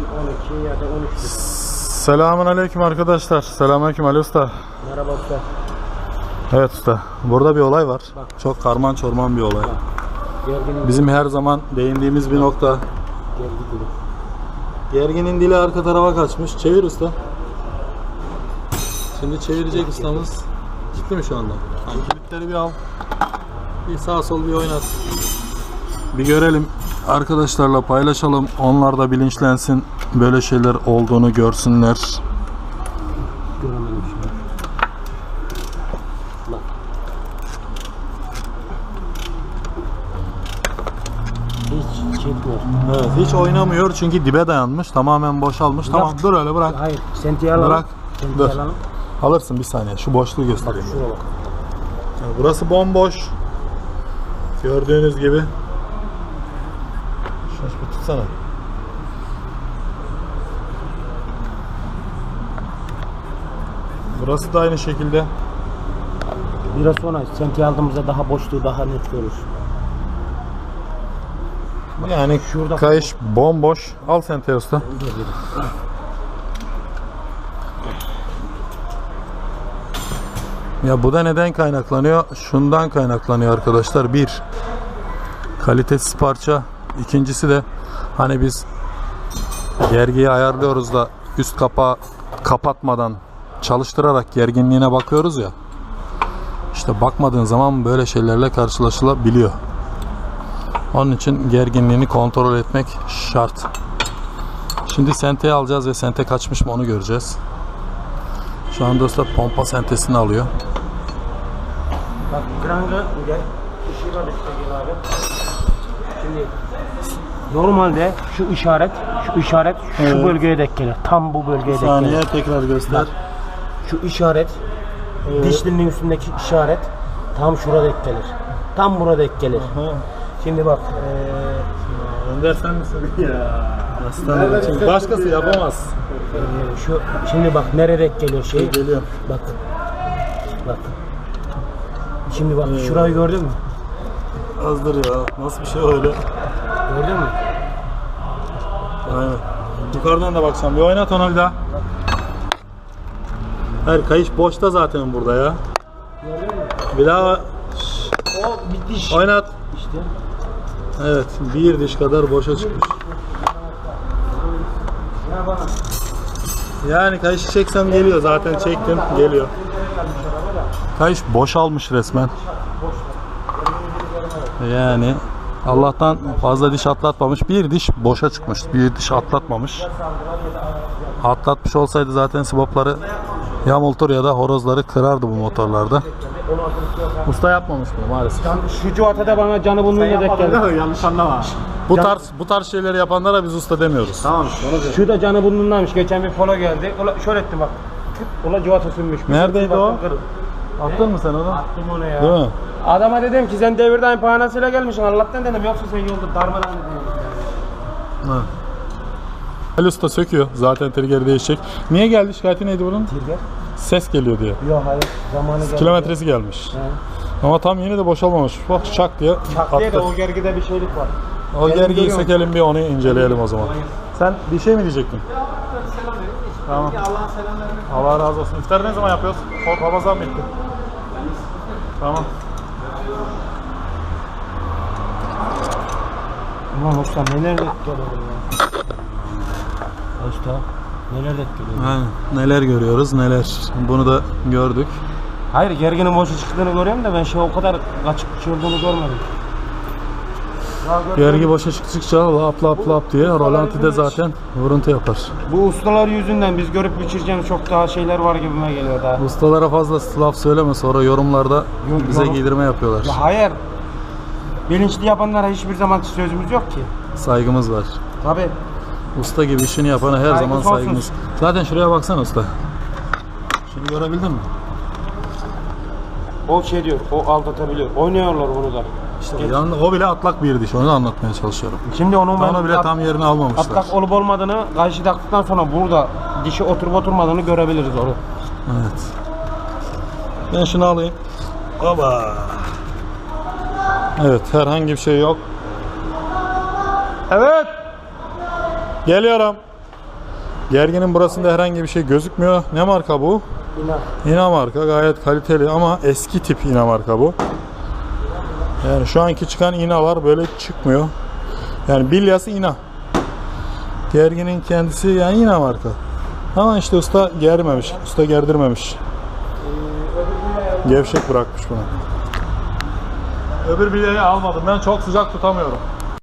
12 ya da 13. Selamun aleyküm arkadaşlar. Selamünaleyküm Ali Usta. Merhaba usta. Evet usta. Burada bir olay var. Bak. Çok karman çorman bir olay. Gerginin Bizim her zaman değindiğimiz bir nokta. gergi gibi. Gerginin dili arka tarafa kaçmış. Çevir usta. Şimdi çevirecek ustamız. Ciddi mi şu anda? Kilitleri bir al. Bir sağ sol bir oynat. Bir görelim. Arkadaşlarla paylaşalım. Onlar da bilinçlensin. Böyle şeyler olduğunu görsünler. Göremedim şimdi. Bak. Hiç çekmiyor. Evet, hiç oynamıyor çünkü dibe dayanmış. Tamamen boşalmış. Tamam dur öyle bırak. Hayır, sentiyi alalım. Bırak. Sentiyi Dur. alalım. Alırsın bir saniye. Şu boşluğu göstereyim. Şuraya bak. Yani burası bomboş. Gördüğünüz gibi. Bir tutsana. Burası da aynı şekilde. Biraz sonra sentiyi aldığımızda daha boşluğu daha net görür. Yani Şurada- kayış bomboş. Al sen Teosta. Ya bu da neden kaynaklanıyor? Şundan kaynaklanıyor arkadaşlar. Bir, kalitesiz parça. İkincisi de hani biz gergiyi ayarlıyoruz da üst kapağı kapatmadan çalıştırarak gerginliğine bakıyoruz ya. İşte bakmadığın zaman böyle şeylerle karşılaşılabiliyor. Onun için gerginliğini kontrol etmek şart. Şimdi senteye alacağız ve sente kaçmış mı onu göreceğiz. Şu anda usta pompa sentesini alıyor. Bak kranga gel. Işığı var işte abi. Normalde şu işaret, şu işaret şu Evet. bölgeye denk gelir. Tam bu bölgeye denk gelir. tekrar göster. Şu işaret, dişlinin üstündeki işaret tam şurada denk gelir. Tam burada denk gelir. Şimdi bak, eee, Önder sen misin? Ya. Aslanım. Çünkü başkası yapamaz. eee, şu şimdi bak nereye denk geliyor şey. Geliyor. Bak. Bak. Şimdi bak şurayı gördün mü? Azdır ya. Nasıl bir şey öyle? Gördün mü? Aynen. Yukarıdan da bakacağım. Bir oynat ona bir daha. Hayır kayış boşta zaten burada ya. Gördün mü? Bir daha O bir diş. oynat. İşte. Evet. Bir diş kadar boşa çıkmış. Yani kayışı çeksem geliyor. Zaten çektim. Geliyor. Kayış boşalmış resmen. Yani Allah'tan fazla diş atlatmamış. Bir diş boşa çıkmış. Bir diş atlatmamış. Atlatmış olsaydı zaten sibopları yamultur ya da horozları kırardı bu motorlarda. Usta yapmamış bunu maalesef. Şu cuvatada bana canı bununla denk geldi. Yanlış anlama. Bu tarz bu tarz şeyleri yapanlara biz usta demiyoruz. Tamam. Şu da canı burnundaymış. Geçen bir polo geldi. Ola şöyle ettim bak. Ola civata sünmüş. Neredeydi o? Attın mı sen onu? Attım onu ya. Değil mi? Adama dedim ki sen devirden pahanasıyla gelmişsin. Allah'tan dedim yoksa sen yolda darmadan dedim. Ha. Ali Usta söküyor. Zaten trigger değişecek. Niye geldi? Şikayeti neydi bunun? Tirger? Ses geliyor diye. Yok hayır. Zamanı geldi. Kilometresi gelmiş. He. Ama tam yine de boşalmamış. Bak şak diye Çak diye de attı. o gergide bir şeylik var. O Benim gergiyi sökelim bir onu inceleyelim o zaman. Sen bir şey mi diyecektin? Tamam. Allah razı olsun. İftar ne zaman yapıyoruz? Ramazan bitti. Tamam. Ulan usta neler denk geliyor ya. Usta neler denk geliyor. Aynen. Neler görüyoruz neler. Bunu da gördük. Hayır gerginin boşa çıktığını görüyorum da ben şey o kadar şey olduğunu görmedim. Gergi boşa çıktıkça lap lap lap diye rolantide zaten vuruntu yapar. Bu ustalar yüzünden biz görüp biçireceğimiz çok daha şeyler var gibime geliyor daha. Ustalara fazla laf söyleme sonra yorumlarda bize yorum- giydirme yapıyorlar. Ya hayır. Bilinçli yapanlara hiçbir zaman sözümüz yok ki. Saygımız var. Tabi. Usta gibi işini yapana her Saygı zaman sonsuz. saygımız. Zaten şuraya baksana usta. Şunu görebildin mi? O şey diyor, o aldatabiliyor. Oynuyorlar bunu da. İşte yani o bile atlak bir diş. Onu anlatmaya çalışıyorum. Şimdi onun ben Onu bile tam yerini almamışlar. atlak olup olmadığını karşı taktıktan sonra burada dişi oturup oturmadığını görebiliriz onu. Evet. Ben şunu alayım. Baba. Evet herhangi bir şey yok. Evet. Geliyorum. Gerginin burasında herhangi bir şey gözükmüyor. Ne marka bu? İnan. İna marka gayet kaliteli ama eski tip ina marka bu. Yani şu anki çıkan inalar böyle çıkmıyor. Yani bilyası ina. Gerginin kendisi yani ina marka. Ama işte usta germemiş. Usta gerdirmemiş. Gevşek bırakmış bunu. Öbür bilyayı almadım. Ben çok sıcak tutamıyorum.